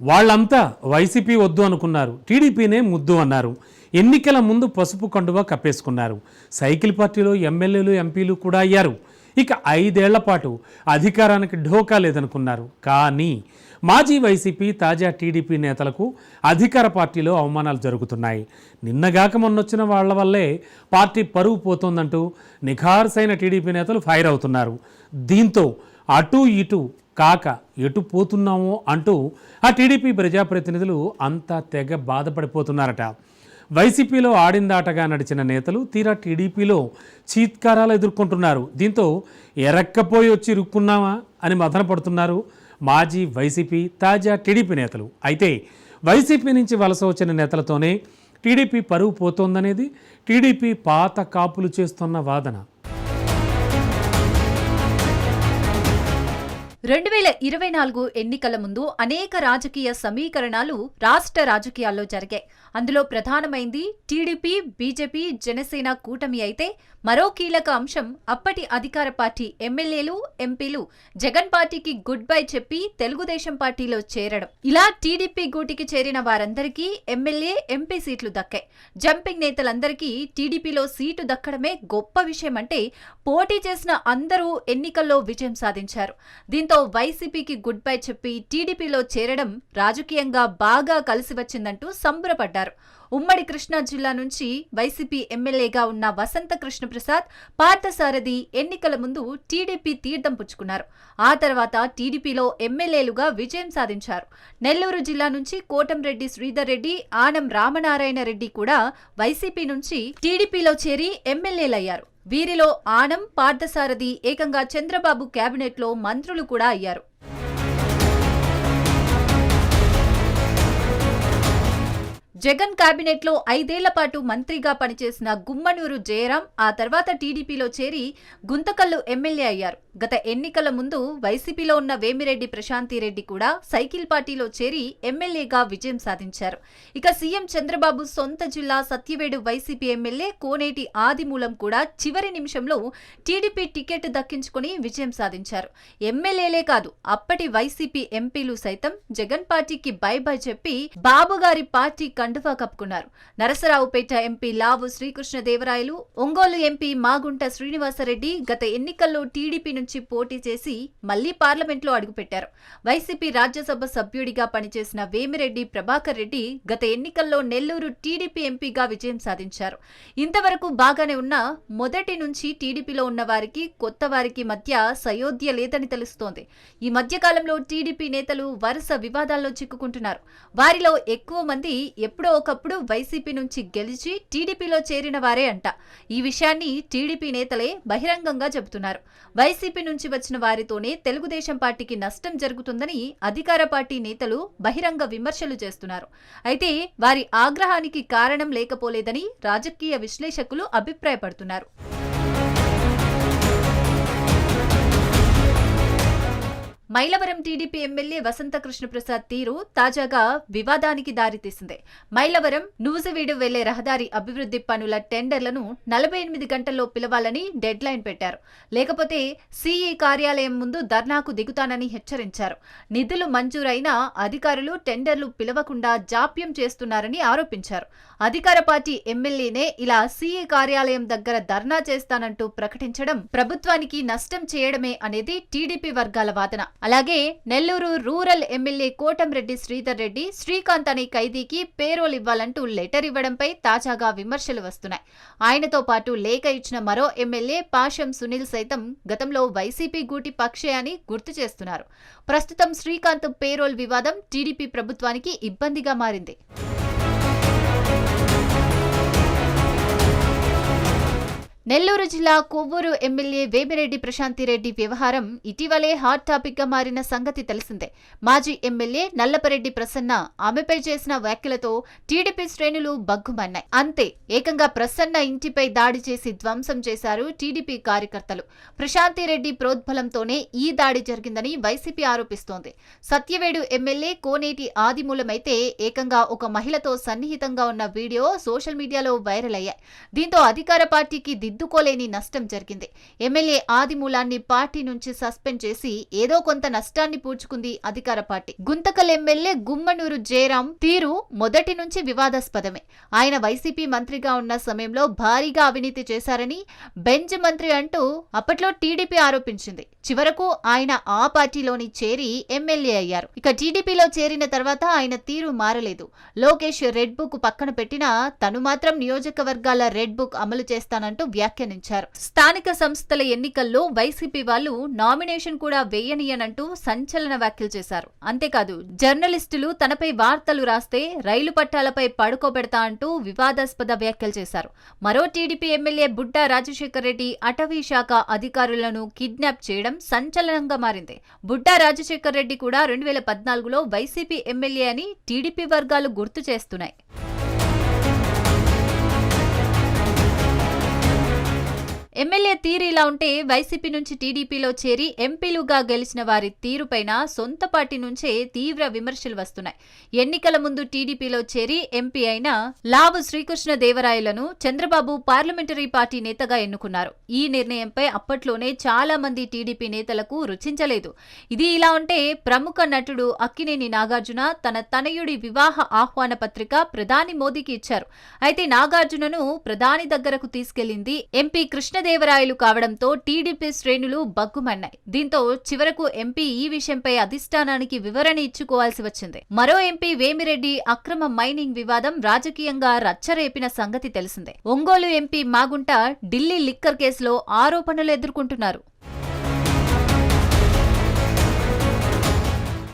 వాళ్ళంతా వైసీపీ వద్దు అనుకున్నారు. టీడీపీనే ముద్దు అన్నారు. ఎన్నికల ముందు పసుపు కండువా కప్పేసుకున్నారు. సైకిల్ పార్టీలో ఎమ్మెల్యేలు ఎంపీలు కూడా అయ్యారు. ఇక ఐదేళ్ళ పాటు అధికారానికి ఢోకా లేదనుకున్నారు. కానీ మాజీ వైసీపీ తాజా టీడీపీ నేతలకు అధికార పార్టీలో అవమానాలు జరుగుతున్నాయి. నిన్నగాక మొన్నొచ్చిన వాళ్ళ వల్లే పార్టీ పరువు పోతోందంటూ నిఖార్సైన టీడీపీ నేతలు ఫైర్ అవుతున్నారు. దీంతో అటు ఇటు కాక ఎటు పోతున్నామో అంటూ ఆ టీడీపీ ప్రజాప్రతినిధులు అంతా తెగ బాధపడిపోతున్నారట. వైసీపీలో ఆడిందాటగా నడిచిన నేతలు తీరా టీడీపీలో చీత్కారాలు ఎదుర్కొంటున్నారు. దీంతో ఎరక్కపోయి వచ్చి రుక్కున్నామా అని మదన పడుతున్నారు మాజీ వైసీపీ తాజా టీడీపీ నేతలు. అయితే వైసీపీ నుంచి వలస వచ్చిన నేతలతోనే టీడీపీ పరువు పోతోందనేది టీడీపీ పాత కాపులు చేస్తున్న వాదన. రెండు వేల ఇరవై నాలుగు ఎన్నికల ముందు అనేక రాజకీయ సమీకరణాలు రాష్ట్ర రాజకీయాల్లో జరిగాయి. అందులో ప్రధానమైంది టీడీపీ బీజేపీ జనసేన కూటమి అయితే మరో కీలక అంశం అప్పటి అధికార పార్టీ ఎమ్మెల్యేలు ఎంపీలు జగన్ పార్టీకి గుడ్ బై చెప్పి తెలుగుదేశం పార్టీలో చేరడం. ఇలా టీడీపీ గూటికి చేరిన వారందరికీ ఎమ్మెల్యే ఎంపీ సీట్లు దక్కాయి. జంపింగ్ నేతలందరికీ టీడీపీలో సీటు దక్కడమే గొప్ప విషయం అంటే పోటీ చేసిన అందరూ ఎన్నికల్లో విజయం సాధించారు. దీంతో వైసీపీకి గుడ్ బై చెప్పి టీడీపీలో చేరడం రాజకీయంగా బాగా కలిసి వచ్చిందంటూ సంబరపడ్డారు. ఉమ్మడి కృష్ణా జిల్లా నుంచి వైసీపీ ఎమ్మెల్యేగా ఉన్న వసంత కృష్ణప్రసాద్ పార్థసారథి ఎన్నికల ముందు టీడీపీ తీర్థం పుచ్చుకున్నారు. ఆ తర్వాత టీడీపీలో ఎమ్మెల్యేలుగా విజయం సాధించారు. నెల్లూరు జిల్లా నుంచి కోటంరెడ్డి శ్రీధర్ రెడ్డి ఆనం రామనారాయణ రెడ్డి కూడా వైసీపీ నుంచి టీడీపీలో చేరి ఎమ్మెల్యేలయ్యారు. వీరిలో ఆనం పార్థసారథి ఏకంగా చంద్రబాబు కేబినెట్లో మంత్రులు కూడా అయ్యారు. జగన్ కేబినెట్లో ఐదేళ్ళ పాటు మంత్రిగా పనిచేసిన గుమ్మనూరు జయరాం ఆ తర్వాత టీడీపీలో చేరి గుంతకల్లు ఎమ్మెల్యే అయ్యారు. గత ఎన్నికల ముందు వైసీపీలో ఉన్న వేమిరెడ్డి ప్రశాంతిరెడ్డి కూడా సైకిల్ పార్టీలో చేరి ఎమ్మెల్యేగా విజయం సాధించారు. ఇక సీఎం చంద్రబాబు సొంత జిల్లా సత్యవేడు వైసీపీ ఎమ్మెల్యే కోనేటి ఆదిమూలం కూడా చివరి నిమిషంలో టీడీపీ టికెట్ దక్కించుకుని విజయం సాధించారు. ఎమ్మెల్యేలే కాదు అప్పటి వైసీపీ ఎంపీలు సైతం జగన్ పార్టీకి బై బై చెప్పి బాబుగారి పార్టీ పార్టీ కండువా కప్పుకున్నారు. నరసరావుపేట ఎంపీ లావు శ్రీకృష్ణదేవరాయలు ఒంగోలు ఎంపీ మాగుంట శ్రీనివాసరెడ్డి గత ఎన్నికల్లో టీడీపీ నుంచి పోటీ చేసి మళ్ళీ పార్లమెంట్లో అడుగుపెట్టారు. వైసీపీ రాజ్యసభ సభ్యుడిగా పనిచేసిన వేమిరెడ్డి ప్రభాకర్ రెడ్డి గత ఎన్నికల్లో నెల్లూరు టీడీపీ ఎంపీగా విజయం సాధించారు. ఇంతవరకు బాగానే ఉన్న మొదటి నుంచి టీడీపీలో ఉన్న వారికి కొత్త వారికి మధ్య సయోధ్య లేదని తెలుస్తోంది. ఈ మధ్యకాలంలో టీడీపీ నేతలు వరుస వివాదాల్లో చిక్కుకుంటున్నారు. వారిలో ఎక్కువ మంది ఎప్పుడు ఒకప్పుడు వైసీపీ నుంచి గెలిచి టీడీపీలో చేరిన వారే అంట. ఈ విషయాన్ని టీడీపీ నేతలే బహిరంగంగా చెబుతున్నారు. వైసీపీ నుంచి వచ్చిన వారితోనే తెలుగుదేశం పార్టీకి నష్టం జరుగుతుందని అధికార పార్టీ నేతలు బహిరంగ విమర్శలు చేస్తున్నారు. అయితే వారి ఆగ్రహానికి కారణం లేకపోలేదని రాజకీయ విశ్లేషకులు అభిప్రాయపడుతున్నారు. మైలవరం టీడీపీ ఎమ్మెల్యే వసంత కృష్ణప్రసాద్ తీరు తాజాగా వివాదానికి దారితీసింది. మైలవరం నూజవీడు వెళ్ళే రహదారి అభివృద్ధి పనుల టెండర్లను నలభై ఎనిమిది గంటల్లో పిలవాలని డెడ్ లైన్ పెట్టారు. లేకపోతే సీఈ కార్యాలయం ముందు ధర్నాకు దిగుతానని హెచ్చరించారు. నిధులు మంజూరైనా అధికారులు టెండర్లు పిలవకుండా జాప్యం చేస్తున్నారని ఆరోపించారు. అధికార పార్టీ ఎమ్మెల్యేనే ఇలా సీఈ కార్యాలయం దగ్గర ధర్నా చేస్తానంటూ ప్రకటించడం ప్రభుత్వానికి నష్టం చేయడమే అనేది టీడీపీ వర్గాల వాదన. అలాగే నెల్లూరు రూరల్ ఎమ్మెల్యే కోటంరెడ్డి శ్రీధర్ రెడ్డి శ్రీకాంత్ అనే ఖైదీకి పేరోల్ ఇవ్వాలంటూ లెటర్ ఇవ్వడంపై తాజాగా విమర్శలు వస్తున్నాయి. ఆయనతో పాటు లేఖ ఇచ్చిన మరో ఎమ్మెల్యే పాషం సునీల్ సైతం గతంలో వైసీపీ గూటి పక్షే అని గుర్తు చేస్తున్నారు. ప్రస్తుతం శ్రీకాంత్ పేరోల్ వివాదం టీడీపీ ప్రభుత్వానికి ఇబ్బందిగా మారింది. నెల్లూరు జిల్లా కొవ్వూరు ఎమ్మెల్యే వేమిరెడ్డి ప్రశాంతిరెడ్డి వ్యవహారం ఇటీవలే హాట్ టాపిక్గా మారిన సంగతి తెలిసిందే. మాజీ ఎమ్మెల్యే నల్లపరెడ్డి ప్రసన్న ఆమెపై చేసిన వ్యాఖ్యలతో టీడీపీ శ్రేణులు బగ్గుమన్నాయి అంతే ఏకంగా ప్రసన్న ఇంటిపై దాడి చేసి ధ్వంసం చేశారు టీడీపీ కార్యకర్తలు. ప్రశాంతిరెడ్డి ప్రోద్బలంతోనే ఈ దాడి జరిగిందని వైసీపీ ఆరోపిస్తోంది. సత్యవేడు ఎమ్మెల్యే కోనేటి ఆదిమూలమైతే ఏకంగా ఒక మహిళతో సన్నిహితంగా ఉన్న వీడియో సోషల్ మీడియాలో వైరల్ అయ్యాయి. దీంతో అధికార పార్టీకి దిద్దుకోలేని నష్టం జరిగింది. ఎమ్మెల్యే ఆదిమూలాన్ని పార్టీ నుంచి సస్పెండ్ చేసి ఏదో కొంత నష్టాన్ని పూడ్చుకుంది అధికార పార్టీ. గుంతకల్ ఎమ్మెల్యే గుమ్మనూరు జయరాం తీరు మొదటి నుంచి వివాదాస్పదమే. ఆయన వైసీపీ మంత్రిగా ఉన్న సమయంలో భారీగా అవినీతి చేశారని బెంచ్ మంత్రి అంటూ అప్పట్లో టీడీపీ ఆరోపించింది. చివరకు ఆయన ఆ పార్టీలోని చేరి ఎమ్మెల్యే అయ్యారు. ఇక టీడీపీలో చేరిన తర్వాత ఆయన తీరు మారలేదు. లోకేష్ రెడ్ బుక్ పక్కన పెట్టినా తను మాత్రం నియోజకవర్గాల రెడ్ బుక్ అమలు చేస్తానంటూ వ్యాఖ్యానించారు. స్థానిక సంస్థల ఎన్నికల్లో వైసీపీ వాళ్ళు నామినేషన్ కూడా వేయనియనంటూ సంచలన వ్యాఖ్యలు చేశారు. అంతేకాదు జర్నలిస్టులు తనపై వార్తలు రాస్తే రైలు పట్టాలపై పడుకోబెడతా అంటూ వివాదాస్పద వ్యాఖ్యలు చేశారు. మరో టీడీపీ ఎమ్మెల్యే బుడ్డా రాజశేఖర్ రెడ్డి అటవీ శాఖ అధికారులను కిడ్నాప్ చేయడం సంచలనంగా మారింది. బుడ్డా రాజశేఖర్ రెడ్డి కూడా రెండు వేల పద్నాలుగులో వైసీపీ ఎమ్మెల్యే అని టీడీపీ వర్గాలు గుర్తు చేస్తున్నాయి. ఎమ్మెల్యే తీరు ఇలా ఉంటే వైసీపీ నుంచి టీడీపీలో చేరి ఎంపీలుగా గెలిచిన వారి తీరుపైన సొంత పార్టీ నుంచే తీవ్ర విమర్శలు వస్తున్నాయి. ఎన్నికల ముందు టీడీపీలో చేరి ఎంపీ అయిన లావు శ్రీకృష్ణ దేవరాయలను చంద్రబాబు పార్లమెంటరీ పార్టీ నేతగా ఎన్నుకున్నారు. ఈ నిర్ణయంపై అప్పట్లోనే చాలా మంది టీడీపీ నేతలకు రుచించలేదు. ఇది ఇలా ఉంటే ప్రముఖ నటుడు అక్కినేని నాగార్జున తన తనయుడి వివాహ ఆహ్వాన పత్రిక ప్రధాని మోదీకి ఇచ్చారు. అయితే నాగార్జునను ప్రధాని దగ్గరకు తీసుకెళ్ళింది ఎంపీ కృష్ణ కృష్ణదేవరాయలు కావడంతో టీడీపీ శ్రేణులు బగ్గుమన్నాయి. దీంతో చివరకు ఎంపీ ఈ విషయంపై అధిష్టానానికి వివరణ ఇచ్చుకోవాల్సి వచ్చింది. మరో ఎంపీ వేమిరెడ్డి అక్రమ మైనింగ్ వివాదం రాజకీయంగా రచ్చరేపిన సంగతి తెలిసిందే. ఒంగోలు ఎంపీ మాగుంట ఢిల్లీ లిక్కర్ కేసులో ఆరోపణలు ఎదుర్కొంటున్నారు.